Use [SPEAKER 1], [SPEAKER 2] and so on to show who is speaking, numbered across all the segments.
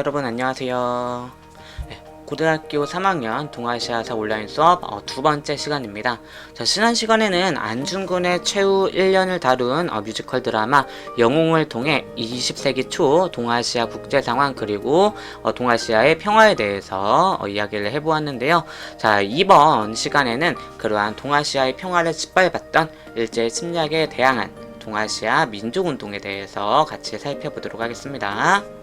[SPEAKER 1] 여러분 안녕하세요. 네, 고등학교 3학년 동아시아사 온라인 수업 어, 두 번째 시간입니다. 자, 지난 시간에는 안중근의 최후 1년을 다룬 어, 뮤지컬 드라마 영웅을 통해 20세기 초 동아시아 국제 상황 그리고 어, 동아시아의 평화에 대해서 어, 이야기를 해보았는데요. 자, 이번 시간에는 그러한 동아시아의 평화를 짓밟았던 일제의 침략에 대항한 동아시아 민족운동에 대해서 같이 살펴보도록 하겠습니다.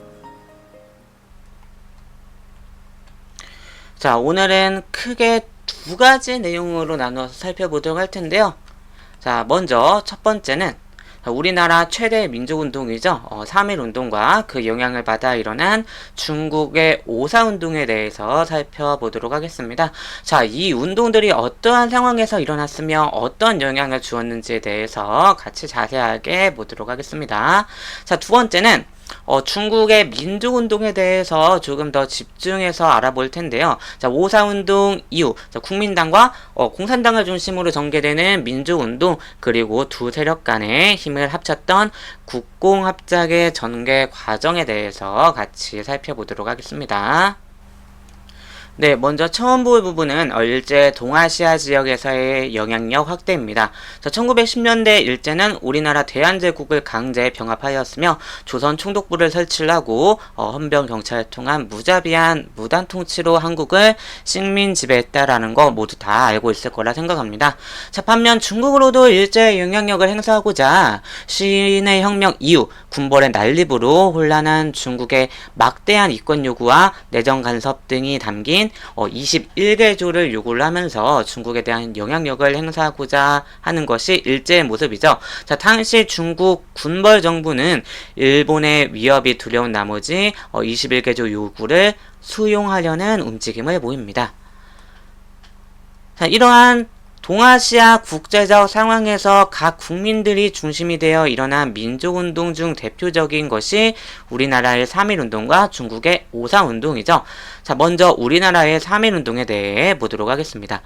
[SPEAKER 1] 자, 오늘은 크게 두 가지 내용으로 나눠서 살펴보도록 할 텐데요. 자, 먼저 첫 번째는 우리나라 최대 민족운동이죠. 어, 3.1운동과 그 영향을 받아 일어난 중국의 오사운동에 대해서 살펴보도록 하겠습니다. 자, 이 운동들이 어떠한 상황에서 일어났으며 어떤 영향을 주었는지에 대해서 같이 자세하게 보도록 하겠습니다. 자, 두 번째는 어, 중국의 민주운동에 대해서 조금 더 집중해서 알아볼 텐데요. 자, 오사운동 이후 자, 국민당과 어, 공산당을 중심으로 전개되는 민주운동 그리고 두 세력 간의 힘을 합쳤던 국공합작의 전개 과정에 대해서 같이 살펴보도록 하겠습니다. 네, 먼저 처음 볼 부분은 일제 동아시아 지역에서의 영향력 확대입니다. 자, 1910년대 일제는 우리나라 대한제국을 강제 병합하였으며 조선 총독부를 설치를 하고 어, 헌병 경찰을 통한 무자비한 무단 통치로 한국을 식민 지배했다라는 거 모두 다 알고 있을 거라 생각합니다. 자, 반면 중국으로도 일제의 영향력을 행사하고자 시인의 혁명 이후 군벌의 난립으로 혼란한 중국의 막대한 이권 요구와 내정 간섭 등이 담긴 어, 21개 조를 요구를 하면서 중국에 대한 영향력을 행사하고자 하는 것이 일제의 모습이죠. 자, 당시 중국 군벌 정부는 일본의 위협이 두려운 나머지 어, 21개 조 요구를 수용하려는 움직임을 보입니다. 자, 이러한 동아시아 국제적 상황에서 각 국민들이 중심이 되어 일어난 민족운동 중 대표적인 것이 우리나라의 3.1운동과 중국의 5.4운동이죠. 자, 먼저 우리나라의 3.1운동에 대해 보도록 하겠습니다.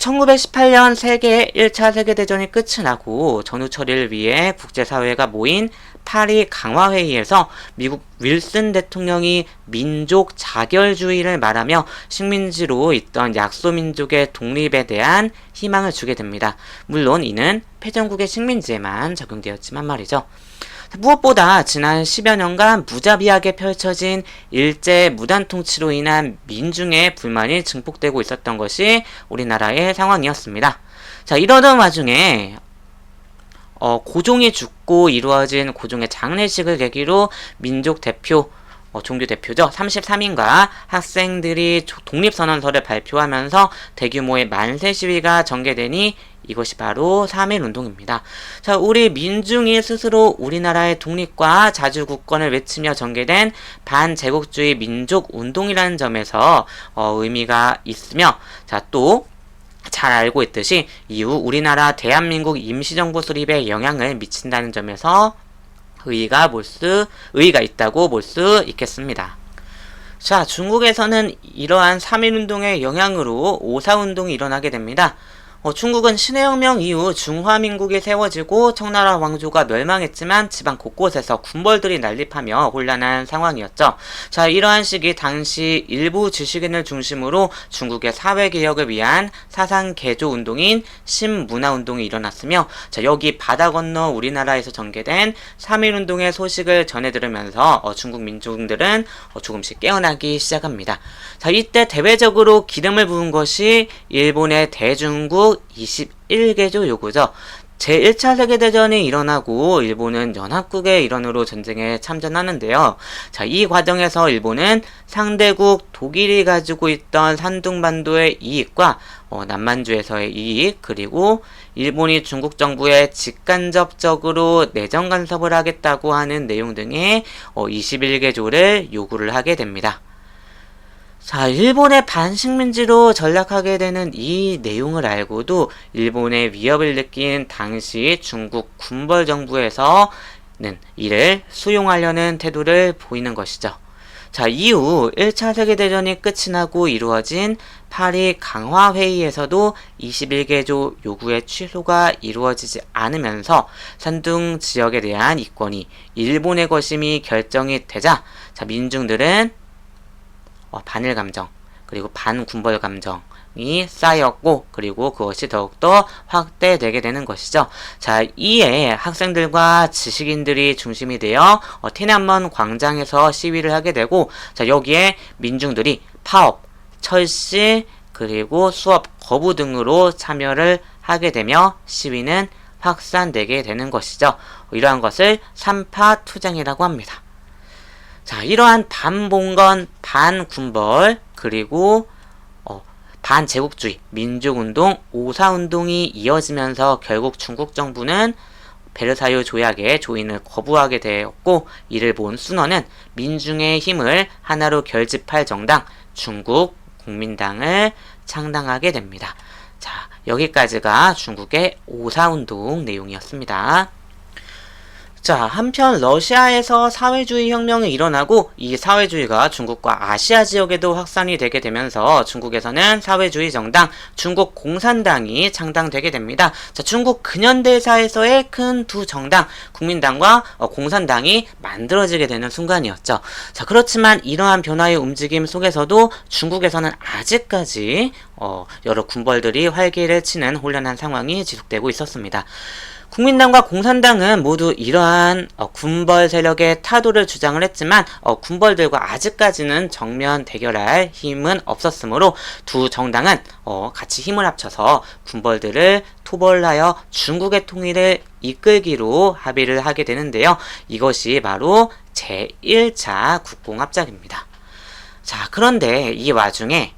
[SPEAKER 1] 1918년 세계 1차 세계대전이 끝이 나고 전후 처리를 위해 국제사회가 모인 파리 강화회의에서 미국 윌슨 대통령이 민족 자결주의를 말하며 식민지로 있던 약소민족의 독립에 대한 희망을 주게 됩니다. 물론 이는 패전국의 식민지에만 적용되었지만 말이죠. 무엇보다 지난 10여 년간 무자비하게 펼쳐진 일제 무단 통치로 인한 민중의 불만이 증폭되고 있었던 것이 우리나라의 상황이었습니다. 자, 이러던 와중에 어, 고종이 죽고 이루어진 고종의 장례식을 계기로 민족 대표 어, 종교 대표죠. 33인과 학생들이 독립선언서를 발표하면서 대규모의 만세 시위가 전개되니 이것이 바로 3.1 운동입니다. 자, 우리 민중이 스스로 우리나라의 독립과 자주국권을 외치며 전개된 반제국주의 민족 운동이라는 점에서 어, 의미가 있으며 자, 또 잘 알고 있듯이 이후 우리나라 대한민국 임시정부 수립에 영향을 미친다는 점에서 의의가 볼 수, 의의가 있다고 볼 수 있겠습니다. 자, 중국에서는 이러한 3.1운동의 영향으로 5.4운동이 일어나게 됩니다. 어, 중국은 신해혁명 이후 중화민국이 세워지고 청나라 왕조가 멸망했지만 지방 곳곳에서 군벌들이 난립하며 혼란한 상황이었죠. 자, 이러한 시기 당시 일부 지식인을 중심으로 중국의 사회개혁을 위한 사상 개조 운동인 신문화운동이 일어났으며 자, 여기 바다 건너 우리나라에서 전개된 3.1운동의 소식을 전해 들으면서 어, 중국 민중들은 어, 조금씩 깨어나기 시작합니다. 자, 이때 대외적으로 기름을 부은 것이 일본의 대중국 21개조 요구죠. 제1차 세계대전이 일어나고 일본은 연합국의 일원으로 전쟁에 참전하는데요. 자, 이 과정에서 일본은 상대국 독일이 가지고 있던 산둥반도의 이익과 어, 남만주에서의 이익, 그리고 일본이 중국 정부에 직간접적으로 내정 간섭을 하겠다고 하는 내용 등의 어, 21개조를 요구를 하게 됩니다. 자, 일본의 반식민지로 전락하게 되는 이 내용을 알고도 일본의 위협을 느낀 당시 중국 군벌 정부에서는 이를 수용하려는 태도를 보이는 것이죠. 자, 이후 1차 세계대전이 끝이 나고 이루어진 파리 강화회의에서도 21개조 요구의 취소가 이루어지지 않으면서 산둥 지역에 대한 이권이 일본의 것임이 결정이 되자 자, 민중들은 어, 반일 감정 그리고 반군벌 감정이 쌓였고 그리고 그것이 더욱더 확대되게 되는 것이죠. 자 이에 학생들과 지식인들이 중심이 되어 어, 티난먼 광장에서 시위를 하게 되고 자 여기에 민중들이 파업, 철시 그리고 수업 거부 등으로 참여를 하게 되며 시위는 확산되게 되는 것이죠. 이러한 것을 삼파 투쟁이라고 합니다. 자, 이러한 반봉건, 반군벌, 그리고 어, 반제국주의, 민족운동, 오사운동이 이어지면서 결국 중국 정부는 베르사유 조약의 조인을 거부하게 되었고 이를 본 순원은 민중의 힘을 하나로 결집할 정당 중국 국민당을 창당하게 됩니다. 자, 여기까지가 중국의 오사운동 내용이었습니다. 자, 한편 러시아에서 사회주의 혁명이 일어나고 이 사회주의가 중국과 아시아 지역에도 확산이 되게 되면서 중국에서는 사회주의 정당 중국 공산당이 창당되게 됩니다. 자, 중국 근현대사에서의 큰 두 정당 국민당과 어, 공산당이 만들어지게 되는 순간이었죠. 자, 그렇지만 이러한 변화의 움직임 속에서도 중국에서는 아직까지 어, 여러 군벌들이 활기를 치는 혼란한 상황이 지속되고 있었습니다. 국민당과 공산당은 모두 이러한 어, 군벌 세력의 타도를 주장을 했지만 어, 군벌들과 아직까지는 정면 대결할 힘은 없었으므로 두 정당은 어, 같이 힘을 합쳐서 군벌들을 토벌하여 중국의 통일을 이끌기로 합의를 하게 되는데요. 이것이 바로 제1차 국공합작입니다. 자, 그런데 이 와중에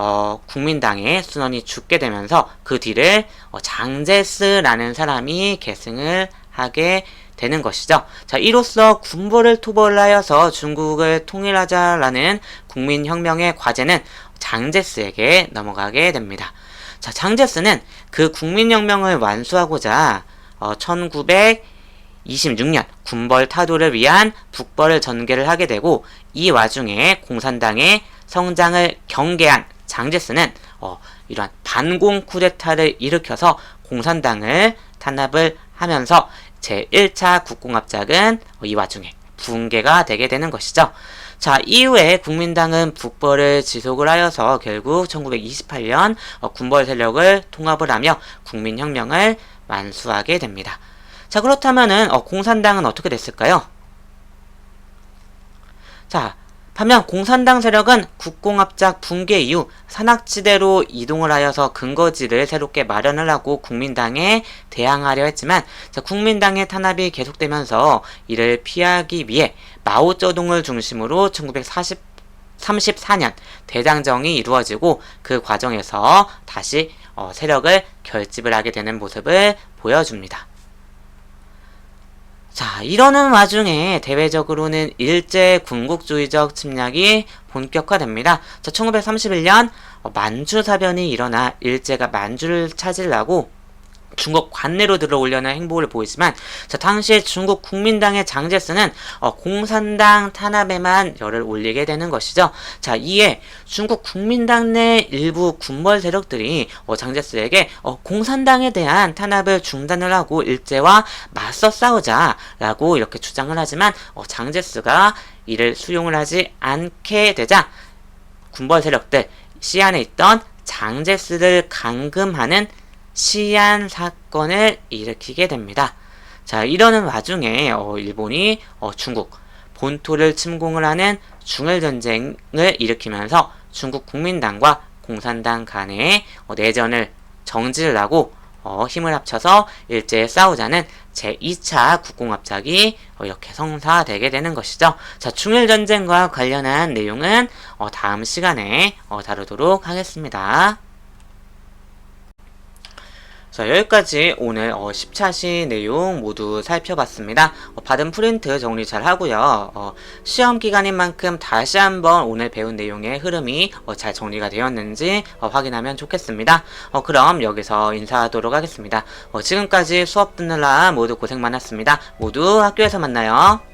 [SPEAKER 1] 어, 국민당의 순원이 죽게 되면서 그 뒤를 어, 장제스라는 사람이 계승을 하게 되는 것이죠. 자, 이로써 군부를 토벌하여서 중국을 통일하자라는 국민혁명의 과제는 장제스에게 넘어가게 됩니다. 자, 장제스는 그 국민혁명을 완수하고자 어, 1926년 군벌 타도를 위한 북벌을 전개를 하게 되고 이 와중에 공산당의 성장을 경계한 장제스는 어, 이러한 반공 쿠데타를 일으켜서 공산당을 탄압을 하면서 제1차 국공합작은 어, 이 와 중에 붕괴가 되게 되는 것이죠. 자, 이후에 국민당은 북벌을 지속을 하여서 결국 1928년 어, 군벌 세력을 통합을 하며 국민혁명을 완수하게 됩니다. 자, 그렇다면은 어, 공산당은 어떻게 됐을까요? 자, 반면 공산당 세력은 국공합작 붕괴 이후 산악지대로 이동을 하여서 근거지를 새롭게 마련을 하고 국민당에 대항하려 했지만 자, 국민당의 탄압이 계속되면서 이를 피하기 위해 마오쩌둥을 중심으로 1940 34년 대장정이 이루어지고 그 과정에서 다시 어, 세력을 결집을 하게 되는 모습을 보여줍니다. 자, 이러는 와중에 대외적으로는 일제 군국주의적 침략이 본격화됩니다. 자, 1931년 만주 사변이 일어나 일제가 만주를 차지하고 중국 관내로 들어오려는 행보를 보이지만 자 당시에 중국 국민당의 장제스는 어, 공산당 탄압에만 열을 올리게 되는 것이죠. 자 이에 중국 국민당 내 일부 군벌 세력들이 어, 장제스에게 어, 공산당에 대한 탄압을 중단을 하고 일제와 맞서 싸우자라고 이렇게 주장을 하지만 어, 장제스가 이를 수용을 하지 않게 되자 군벌 세력들 시안에 있던 장제스를 감금하는 시안 사건을 일으키게 됩니다. 자, 이러는 와중에 어, 일본이 어, 중국 본토를 침공을 하는 중일 전쟁을 일으키면서 중국 국민당과 공산당 간의 어, 내전을 정지를 하고 어, 힘을 합쳐서 일제에 싸우자는 제2차 국공합작이 어, 이렇게 성사되게 되는 것이죠. 자, 중일 전쟁과 관련한 내용은 어, 다음 시간에 어, 다루도록 하겠습니다. 자, 여기까지 오늘 어, 10차시 내용 모두 살펴봤습니다. 어, 받은 프린트 정리 잘 하고요. 어, 시험 기간인 만큼 다시 한번 오늘 배운 내용의 흐름이 어, 잘 정리가 되었는지 어, 확인하면 좋겠습니다. 어, 그럼 여기서 인사하도록 하겠습니다. 어, 지금까지 수업 듣느라 모두 고생 많았습니다. 모두 학교에서 만나요.